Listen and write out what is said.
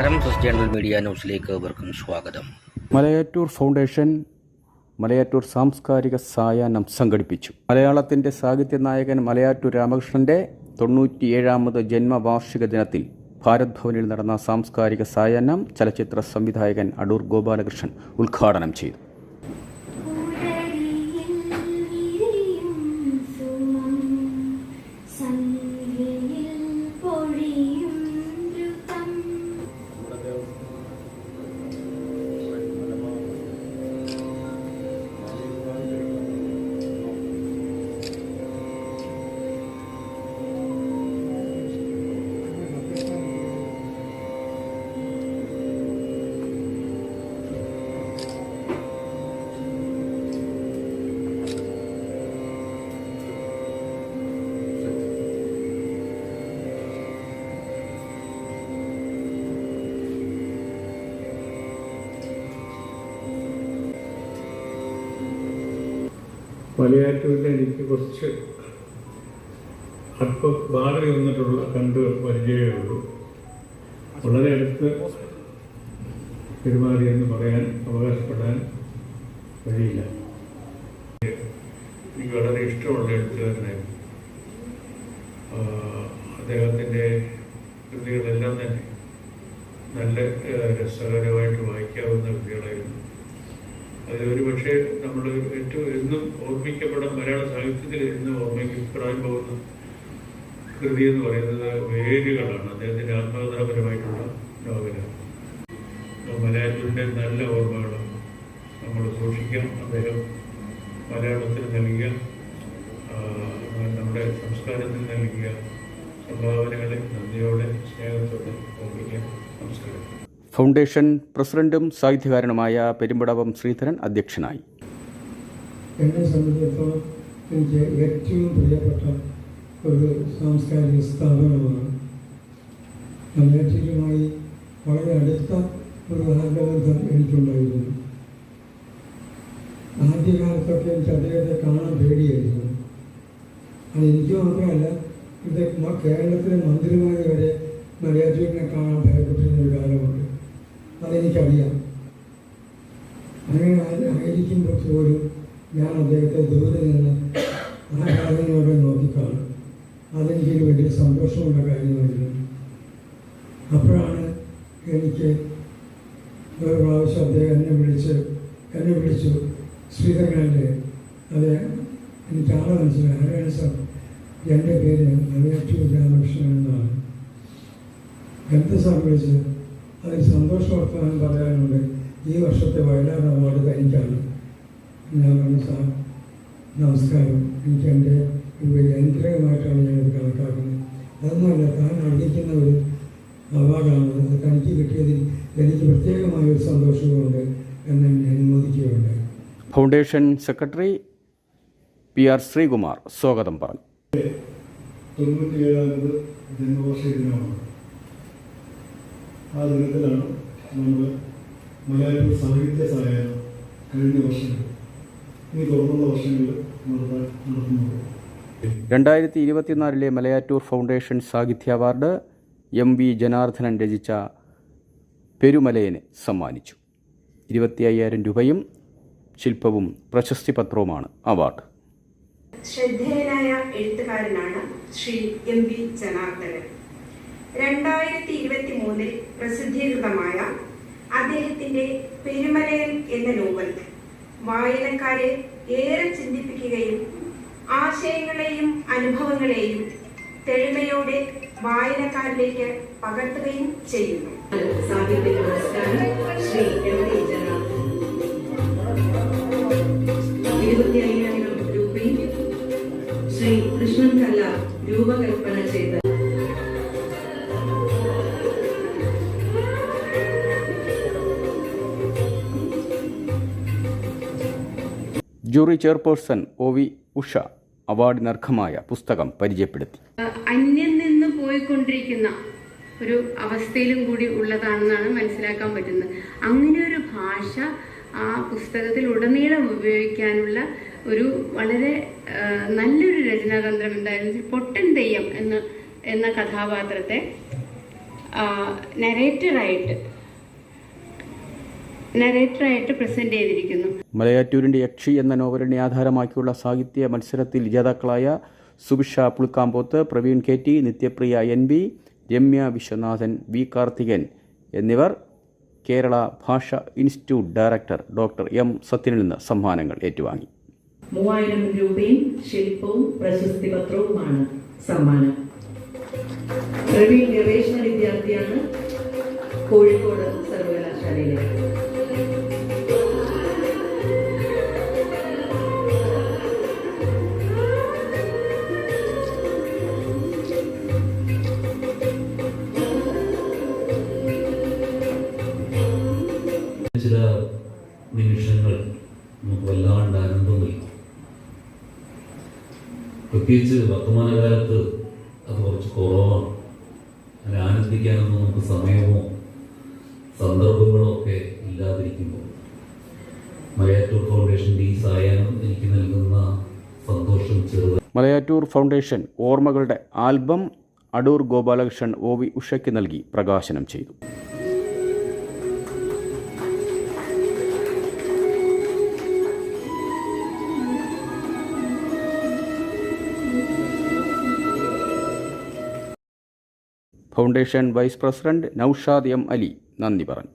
നമസ്കാരം. Journal media ന്യൂസിലേക്ക് അവർക്കും സ്വാഗതം. മലയാറ്റൂർ ഫൗണ്ടേഷൻ മലയാറ്റൂർ സാംസ്കാരിക സായാഹ്നം സംഘടിപ്പിച്ചു. മലയാളത്തിന്റെ സാഹിത്യ നായകൻ മലയാറ്റൂർ രാമകൃഷ്ണന്റെ തൊണ്ണൂറ്റിയേഴാമത് ജന്മവാർഷിക ദിനത്തിൽ ഭാരത് ഭവനിൽ നടന്ന സാംസ്കാരിക സായാഹ്നം ചലച്ചിത്ര സംവിധായകൻ അടൂർ ഗോപാലകൃഷ്ണൻ ഉദ്ഘാടനം ചെയ്തു. മലയാറ്റൂരിൽ എനിക്ക് കുറച്ച് അല്പം ബാറി വന്നിട്ടുള്ള കണ്ട് പരിചയമേ ഉള്ളൂ വളരെ അടുത്ത് പെരുമാറിയെന്ന് പറയാൻ അവകാശപ്പെടാൻ കഴിയില്ല. എനിക്ക് വളരെ ഇഷ്ടമുള്ള എഴുത്തുകാരനായിരുന്നു അദ്ദേഹത്തിന്റെ കൃതികളെല്ലാം തന്നെ നല്ല രസകരമായിട്ട് വായിക്കാവുന്ന കൃതികളായിരുന്നു അതിലൊരു പക്ഷേ നമ്മൾ ഏറ്റവും എന്നും ഓർമ്മിക്കപ്പെടാൻ മലയാള സാഹിത്യത്തിൽ എന്നും ഓർമ്മിക്കപ്പെടാൻ പോകുന്ന കൃതി എന്ന് പറയുന്നത് വേരുകളാണ്. അദ്ദേഹത്തിന്റെ ആത്മകഥാപരമായിട്ടുള്ള നോവലാണ്. മലയാളത്തിന്റെ നല്ല ഓർമ്മകൾ നമ്മൾ സൂക്ഷിക്കാം. അദ്ദേഹം മലയാളത്തിന് നൽകിയ നമ്മുടെ സംസ്കാരത്തിന് നൽകിയ സംഭാവനകളെ നന്ദിയോടെ സ്നേഹത്തോടെ ഓർമ്മിക്കാം. നമസ്കാരം. ഫൗണ്ടേഷൻ പ്രസിഡന്റും സാഹിത്യകാരനുമായ പെരുമ്പടവം ശ്രീധരൻ അധ്യക്ഷനായി. എന്നെ സംബന്ധിച്ചിടത്തോളം എനിക്ക് ഏറ്റവും പ്രിയപ്പെട്ട ഒരു സാംസ്കാരിക സ്ഥാപനമാണ്. മലയാറ്റിയുമായി വളരെ അടുത്ത ഒരു ആഗ്രബന്ധം എനിക്കുണ്ടായിരുന്നു. ആദ്യകാലത്തൊക്കെ എനിക്ക് അദ്ദേഹത്തെ കാണാൻ പേടിയായിരുന്നു. അത് എനിക്ക് മാത്രമല്ല ഇത് കേരളത്തിലെ മന്ത്രിമാർ വരെ മലയാറ്റൂരിനെ കാണാൻ ഭയപ്പെട്ടിരുന്ന ഒരു കാലമുണ്ട്. അതെനിക്കറിയാം അങ്ങനെ ആയി- ആയിരിക്കുമ്പോൾ പോലും ഞാൻ അദ്ദേഹത്തെ ദൂരെ നിന്ന് ആ കാര്യങ്ങളോടെ നോക്കിക്കാണും. അതെനിക്കൊരു വലിയ സന്തോഷമുള്ള കാര്യമായിരുന്നു. അപ്പോഴാണ് എനിക്ക് ഒരു പ്രാവശ്യം അദ്ദേഹം എന്നെ വിളിച്ച് എന്നെ വിളിച്ചു ശ്രീധരന്റെ അദ്ദേഹം എനിക്ക് ആളെ മനസ്സിലായി. ആരാണ് സാർ? എന്റെ പേര് മലയാറ്റൂർ രാമകൃഷ്ണൻ എന്നാണ്. എന്ത് സാർ വിളിച്ചത്? അതിൽ സന്തോഷ വർത്തമാനം പറയാനുണ്ട്. ഈ വർഷത്തെ വയലാർ അവാർഡ് എനിക്കാണ് ഞാൻ പറഞ്ഞു സാർ നമസ്കാരം. എനിക്ക് എന്റെ ഒരു വലിയ അനുഗ്രഹമായിട്ടാണ് ഞാനിത് കണക്കാക്കുന്നത്. അതൊന്നുമല്ല താൻ അർഹിക്കുന്ന ഒരു അവാർഡാണ്. അത് തനിക്ക് കിട്ടിയതിൽ എനിക്ക് പ്രത്യേകമായ ഒരു സന്തോഷവുമുണ്ട് എന്ന് എന്നെ അനുമോദിക്കുകയുണ്ടായി. Foundation secretary P R Sreekumar സ്വാഗതം പറഞ്ഞു. തൊണ്ണൂറ്റിയേഴാമത് ജന്മവർഷ ദിനമാണ്. ആ ദിനത്തിലാണ് നമ്മൾ മലയാള സാഹിത്യ സഹായം കഴിഞ്ഞ വർഷങ്ങൾ ഇനി തുടർന്നുള്ള വർഷങ്ങളിൽ നടത്താൻ നടത്തുന്നത്. രണ്ടായിരത്തി ഇരുപത്തിനാലിലെ മലയാറ്റൂർ ഫൗണ്ടേഷൻ സാഹിത്യ അവാർഡ് എം വി ജനാർദ്ദനൻ രചിച്ച പെരുമലയന് സമ്മാനിച്ചു. ഇരുപത്തി അയ്യായിരം രൂപയും ശില്പവും പ്രശസ്തി പത്രവുമാണ് അവാർഡ്. ശ്രദ്ധേയനായ എഴുത്തുകാരനാണ് ശ്രീ എം വി ജനാർദ്ദനൻ. രണ്ടായിരത്തി ഇരുപത്തി മൂന്നിൽ പ്രസിദ്ധീകൃതമായ അദ്ദേഹത്തിന്റെ പെരുമലയൻ എന്ന നോവൽ വായനക്കാരെ ഏറെ ചിന്തിപ്പിക്കുകയും ആശയങ്ങളെയും അനുഭവങ്ങളെയും തെളിമയോടെ വായനക്കാരിലേക്ക് പകർത്തുകയും ചെയ്യുന്നു. Shri jury chairperson O V Usha അവാർഡിനർഹമായ പുസ്തകം പരിചയപ്പെടുത്തി. അന്യം നിന്ന് പോയിക്കൊണ്ടിരിക്കുന്ന ഒരു അവസ്ഥയിലും കൂടി ഉള്ളതാണെന്നാണ് മനസ്സിലാക്കാൻ പറ്റുന്നത്. അങ്ങനെ ഒരു ഭാഷ ആ പുസ്തകത്തിൽ ഉടനീളം ഉപയോഗിക്കാനുള്ള ഒരു വളരെ നല്ലൊരു രചനാതന്ത്രം എന്തായിരുന്നു? പൊട്ടൻ തെയ്യം എന്ന് എന്ന കഥാപാത്രത്തെ നരേറ്ററായിട്ട് നരേറ്ററായിട്ട് പ്രസന്റ് ചെയ്തിരിക്കുന്നു. മലയാറ്റൂരിന്റെ യക്ഷി എന്ന നോവലിനെ ആധാരമാക്കിയുള്ള സാഹിത്യ മത്സരത്തിൽ ജേതാക്കളായ Subhisha Pulikkampoth Praveen K T Nithyapriya N B Ramya Viswanathan V Karthikan എന്നിവർ കേരള ഭാഷ ഇൻസ്റ്റിറ്റ്യൂട്ട് ഡയറക്ടർ ഡോക്ടർ എം സത്യനിൽ നിന്ന് സമ്മാനങ്ങൾ ഏറ്റുവാങ്ങി. മൂവായിരം രൂപയും ശില്പവും പ്രശസ്തി പത്രവുമാണ് സമ്മാനം. പ്രവീൺ ഗവേഷണ വിദ്യാർത്ഥിയാണ് കോഴിക്കോട് സർവകലാശാലയിലെ. ചില നിമിഷങ്ങൾ നമുക്ക് വല്ലാണ്ട് ആനന്ദം നൽകും പ്രത്യേകിച്ച് വർത്തമാനകാലത്ത് അത് കുറച്ച് കുറവാണ്. അങ്ങനെ ആനന്ദിക്കാനൊന്നും നമുക്ക് സമയമോ സന്ദർഭങ്ങളോ ഒക്കെ ഇല്ലാതിരിക്കുമ്പോൾ. മലയാറ്റൂർ ഫൗണ്ടേഷന്റെ ഈ സായാഹ്നം എനിക്ക് നൽകുന്ന സന്തോഷം ചെറുത് മലയാറ്റൂർ ഫൗണ്ടേഷൻ ഓർമ്മകളുടെ album Adoor Gopalakrishnan O V ഉഷയ്ക്ക് നൽകി പ്രകാശനം ചെയ്തു. Foundation vice president Noushad M Ali നന്ദി പറഞ്ഞു.